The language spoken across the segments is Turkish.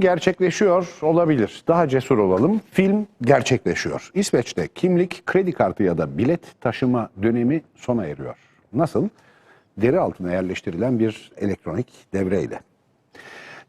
Gerçekleşiyor olabilir. Daha cesur olalım. Film gerçekleşiyor. İsveç'te kimlik, kredi kartı ya da bilet taşıma dönemi sona eriyor. Nasıl? Deri altına yerleştirilen bir elektronik devreyle.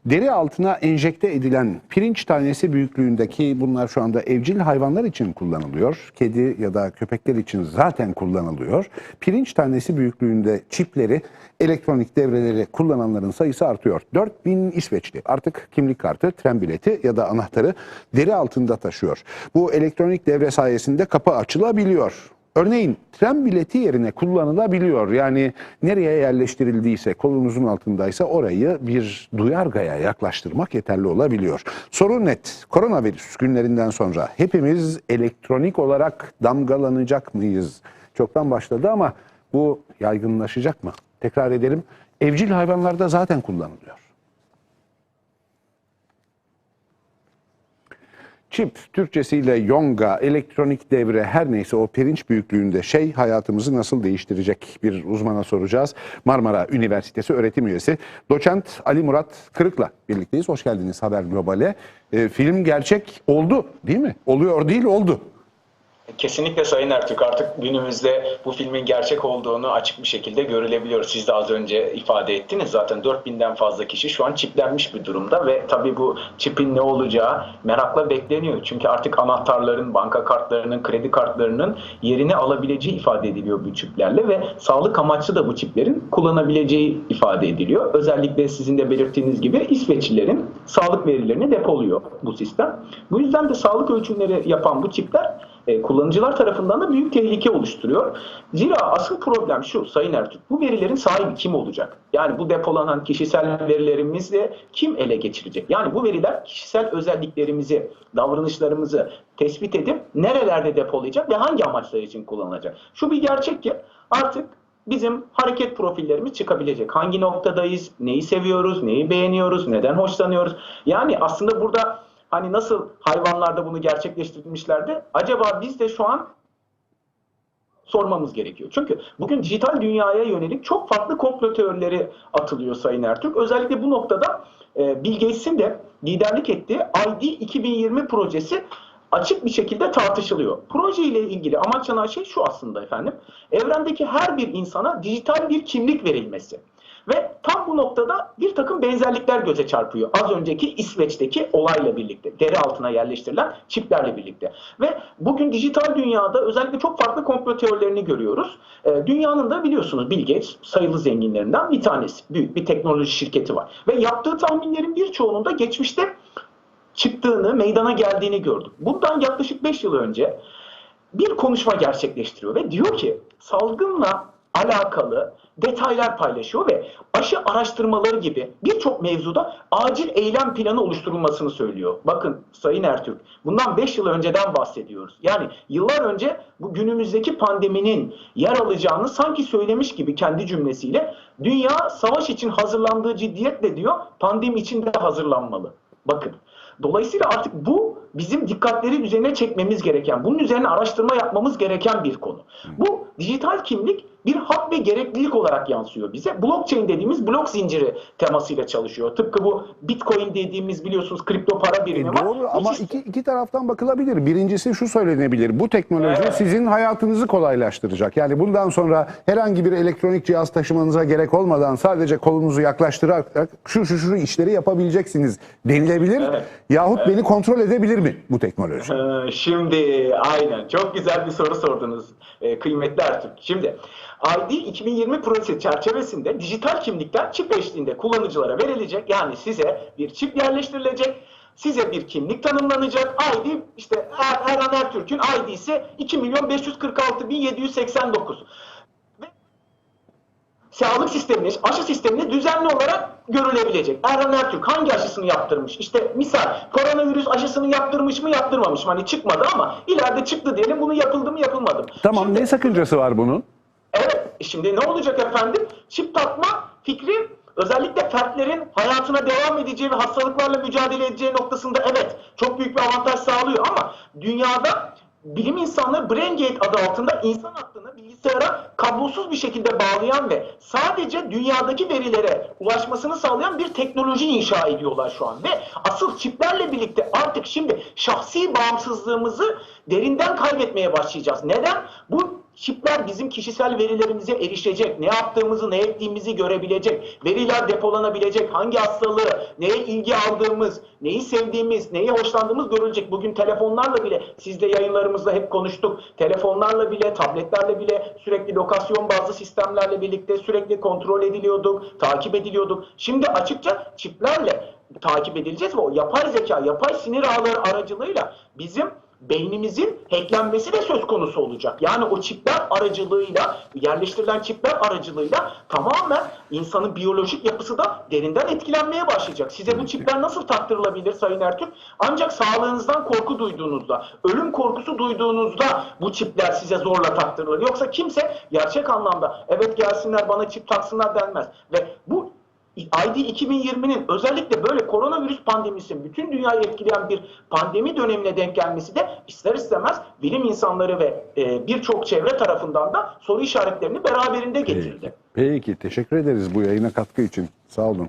Deri altına enjekte edilen pirinç tanesi büyüklüğündeki bunlar şu anda evcil hayvanlar için kullanılıyor. Kedi ya da köpekler için zaten kullanılıyor. Pirinç tanesi büyüklüğünde çipleri, elektronik devreleri kullananların sayısı artıyor. 4000 İsveçli artık kimlik kartı, tren bileti ya da anahtarı deri altında taşıyor. Bu elektronik devre sayesinde kapı açılabiliyor. Örneğin tren bileti yerine kullanılabiliyor. Yani nereye yerleştirildiyse kolunuzun altındaysa orayı bir duyargaya yaklaştırmak yeterli olabiliyor. Sorun net. Koronavirüs günlerinden sonra hepimiz elektronik olarak damgalanacak mıyız? Çoktan başladı ama bu yaygınlaşacak mı? Tekrar edelim. Evcil hayvanlarda zaten kullanılıyor. Çip, Türkçesiyle yonga, elektronik devre her neyse o pirinç büyüklüğünde şey hayatımızı nasıl değiştirecek bir uzmana soracağız. Marmara Üniversitesi öğretim üyesi doçent Ali Murat Kırık'la birlikteyiz. Hoş geldiniz Haber Global'e. E, film gerçek oldu değil mi? Oluyor değil oldu. Kesinlikle Sayın Ertürk artık günümüzde bu filmin gerçek olduğunu açık bir şekilde görülebiliyor. Siz de az önce ifade ettiniz. Zaten 4000'den fazla kişi şu an çiplenmiş bir durumda ve tabii bu çipin ne olacağı merakla bekleniyor. Çünkü artık anahtarların, banka kartlarının, kredi kartlarının yerini alabileceği ifade ediliyor bu çiplerle ve sağlık amaçlı da bu çiplerin kullanabileceği ifade ediliyor. Özellikle sizin de belirttiğiniz gibi İsveçlilerin sağlık verilerini depoluyor bu sistem. Bu yüzden de sağlık ölçümleri yapan bu çipler e, kullanıcılar tarafından da büyük tehlike oluşturuyor. Zira asıl problem şu Sayın Ertürk, bu verilerin sahibi kim olacak? Yani bu depolanan kişisel verilerimizi kim ele geçirecek? Yani bu veriler kişisel özelliklerimizi, davranışlarımızı tespit edip nerelerde depolayacak ve hangi amaçlar için kullanılacak? Şu bir gerçek ki artık bizim hareket profillerimiz çıkabilecek. Hangi noktadayız, neyi seviyoruz, neyi beğeniyoruz, neden hoşlanıyoruz? Yani aslında burada Hani nasıl hayvanlarda bunu gerçekleştirmişlerdi? Acaba biz de şu an sormamız gerekiyor. Çünkü bugün dijital dünyaya yönelik çok farklı komplo teorileri atılıyor Sayın Ertürk. Özellikle bu noktada e, Bill Gates'in de liderlik ettiği ID 2020 projesi açık bir şekilde tartışılıyor. Proje ile ilgili amaçlanan şey şu aslında efendim. Evrendeki her bir insana dijital bir kimlik verilmesi. Ve tam bu noktada bir takım benzerlikler göze çarpıyor. Az önceki İsveç'teki olayla birlikte, deri altına yerleştirilen çiplerle birlikte. Ve bugün dijital dünyada özellikle çok farklı komplo teorilerini görüyoruz. Ee, dünyanın da biliyorsunuz Bill Gates sayılı zenginlerinden bir tanesi. Büyük bir teknoloji şirketi var. Ve yaptığı tahminlerin birçoğunun da geçmişte çıktığını, meydana geldiğini gördük. Bundan yaklaşık 5 yıl önce bir konuşma gerçekleştiriyor ve diyor ki salgınla alakalı detaylar paylaşıyor ve aşı araştırmaları gibi birçok mevzuda acil eylem planı oluşturulmasını söylüyor. Bakın Sayın Ertürk bundan 5 yıl önceden bahsediyoruz. Yani yıllar önce bu günümüzdeki pandeminin yer alacağını sanki söylemiş gibi kendi cümlesiyle dünya savaş için hazırlandığı ciddiyetle diyor pandemi için de hazırlanmalı. Bakın Dolayısıyla artık bu bizim dikkatleri üzerine çekmemiz gereken, bunun üzerine araştırma yapmamız gereken bir konu. Bu dijital kimlik bir hak ve gereklilik olarak yansıyor bize. Blockchain dediğimiz blok zinciri temasıyla çalışıyor. Tıpkı bu Bitcoin dediğimiz biliyorsunuz kripto para birimi E var. doğru ama sistem- iki, iki taraftan bakılabilir. Birincisi şu söylenebilir. Bu teknoloji Evet. sizin hayatınızı kolaylaştıracak. Yani bundan sonra herhangi bir elektronik cihaz taşımanıza gerek olmadan sadece kolunuzu yaklaştırarak şu şu şu işleri yapabileceksiniz denilebilir. Evet. Yahut beni kontrol edebilir mi bu teknoloji? Ee, Şimdi aynen çok güzel bir soru sordunuz ee, kıymetli Ertürk. Şimdi ID 2020 projesi çerçevesinde dijital kimlikler çip eşliğinde kullanıcılara verilecek. Yani size bir çip yerleştirilecek. Size bir kimlik tanımlanacak. ID işte Er- Erhan Ertürk'ün ID'si 2 milyon 546 bin 789. Ve sağlık sisteminiz, aşı sistemini düzenli olarak görülebilecek. Erhan Ertürk hangi aşısını yaptırmış? İşte misal koronavirüs aşısını yaptırmış mı yaptırmamış mı? Hani çıkmadı ama ileride çıktı diyelim bunu yapıldı mı yapılmadı mı? Tamam Şimdi- ne sakıncası var bunun? Evet, şimdi ne olacak efendim? Çip takma fikri özellikle fertlerin hayatına devam edeceği ve hastalıklarla mücadele edeceği noktasında evet çok büyük bir avantaj sağlıyor ama dünyada bilim insanları BrainGate adı altında insan aklını bilgisayara kablosuz bir şekilde bağlayan ve sadece dünyadaki verilere ulaşmasını sağlayan bir teknoloji inşa ediyorlar şu an. Ve asıl çiplerle birlikte artık şimdi şahsi bağımsızlığımızı derinden kaybetmeye başlayacağız. Neden? Bu çipler bizim kişisel verilerimize erişecek. Ne yaptığımızı, ne ettiğimizi görebilecek. Veriler depolanabilecek. Hangi hastalığı, neye ilgi aldığımız, neyi sevdiğimiz, neyi hoşlandığımız görülecek. Bugün telefonlarla bile, siz de yayınlarımızda hep konuştuk. Telefonlarla bile, tabletlerle bile sürekli lokasyon bazlı sistemlerle birlikte sürekli kontrol ediliyorduk, takip ediliyorduk. Şimdi açıkça çiplerle takip edileceğiz ve o yapay zeka, yapay sinir ağları aracılığıyla bizim beynimizin hacklenmesi de söz konusu olacak. Yani o çipler aracılığıyla, yerleştirilen çipler aracılığıyla tamamen insanın biyolojik yapısı da derinden etkilenmeye başlayacak. Size bu çipler nasıl taktırılabilir Sayın Ertürk? Ancak sağlığınızdan korku duyduğunuzda, ölüm korkusu duyduğunuzda bu çipler size zorla taktırılır. Yoksa kimse gerçek anlamda evet gelsinler bana çip taksınlar denmez. Ve bu ID 2020'nin özellikle böyle koronavirüs pandemisi bütün dünyayı etkileyen bir pandemi dönemine denk gelmesi de ister istemez bilim insanları ve e, birçok çevre tarafından da soru işaretlerini beraberinde getirdi. Peki. Peki. Teşekkür ederiz bu yayına katkı için. Sağ olun.